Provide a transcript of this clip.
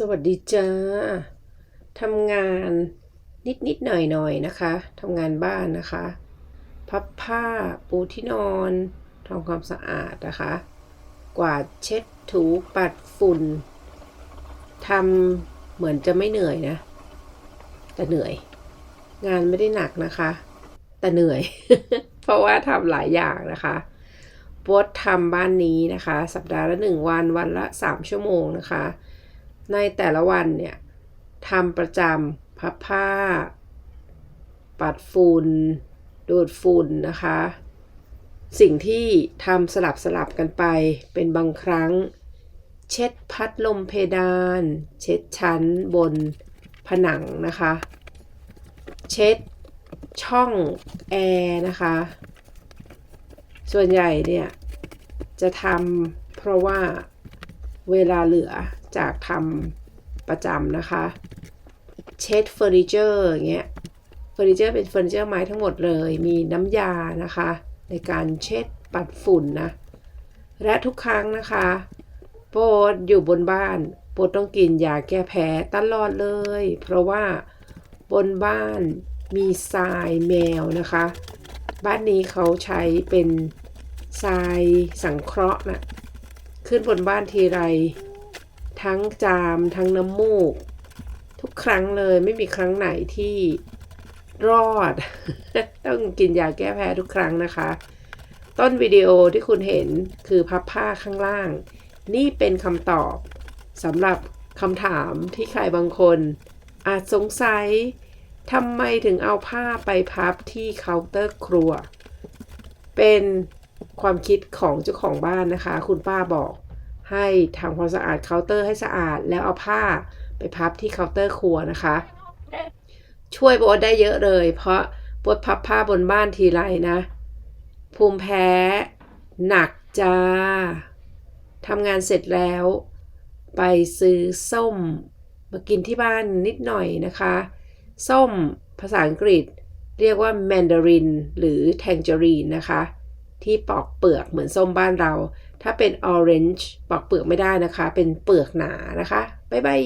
สวัสดีจ้าทำงานนิดนิดๆหน่อยหน่อยๆนะคะทำงานบ้านนะคะ พับผ้าปูที่นอนทำความสะอาดนะคะ กวาดเช็ดถูปัดฝุ่นทำเหมือนจะไม่เหนื่อยนะ แต่เหนื่อย งานไม่ได้หนักนะคะ แต่เหนื่อย เพราะว่าทำหลายอย่างนะคะโบททำบ้านนี้นะคะ สัปดาห์ละหนึ่งวันวันละสามชั่วโมงนะคะ ในแต่ละวันเนี่ยทำประจำพับผ้า ปัดฝุ่นดูดฝุ่นนะคะ สิ่งที่ทำสลับสลับกันไปเป็นบางครั้ง เช็ดพัดลมเพดาน เช็ดชั้นบนผนังนะคะ เช็ดช่องแอร์นะคะ ส่วนใหญ่เนี่ยจะทำเพราะว่า เวลาเหลือจากทำประจำนะคะ เช็ดเฟอร์นิเจอร์อย่างเงี้ยเฟอร์นิเจอร์เป็นเฟอร์นิเจอร์ไม้ทั้งหมดเลย มีน้ำยานะคะ ในการเช็ดปัดฝุ่นนะ และทุกครั้งนะคะโปรดอยู่บนบ้านโปรดต้องกินยาแก้แพ้ตลอดเลย เพราะว่าบนบ้านมีทรายแมวนะคะ บ้านนี้เขาใช้เป็นทรายสังเคราะห์นะ ขึ้นบนบ้านทีไร ทั้งจามทั้งน้ำมูก ทุกครั้งเลยไม่มีครั้งไหนที่รอด ต้องกินยาแก้แพ้ทุกครั้งนะคะ ต้นวิดีโอที่คุณเห็นคือพับผ้าข้างล่าง นี่เป็นคำตอบสำหรับคำถามที่ใครบางคน อาจสงสัยทำไมถึงเอาผ้าไปพับที่เคาน์เตอร์ครัว เป็น ความคิดของเจ้าของบ้านนะคะ คุณป้าบอกให้ทำความสะอาดเคาน์เตอร์ให้สะอาด แล้วเอาผ้าไปพับที่เคาน์เตอร์ครัวนะคะ ช่วยโบได้เยอะเลย เพราะโบพับผ้าบนบ้านทีไรนะ ภูมิแพ้หนักจ้าทำงานเสร็จแล้ว ไปซื้อส้ม มากินที่บ้านนิดหน่อยนะคะ ส้มภาษาอังกฤษ เรียกว่า mandarin หรือ tangerine นะคะ ที่ปอกเปลือกเหมือนส้มบ้านเรา ถ้าเป็นออเรนจ์ปอกเปลือกไม่ได้นะคะ เป็นเปลือกหนานะคะ บ๊ายบาย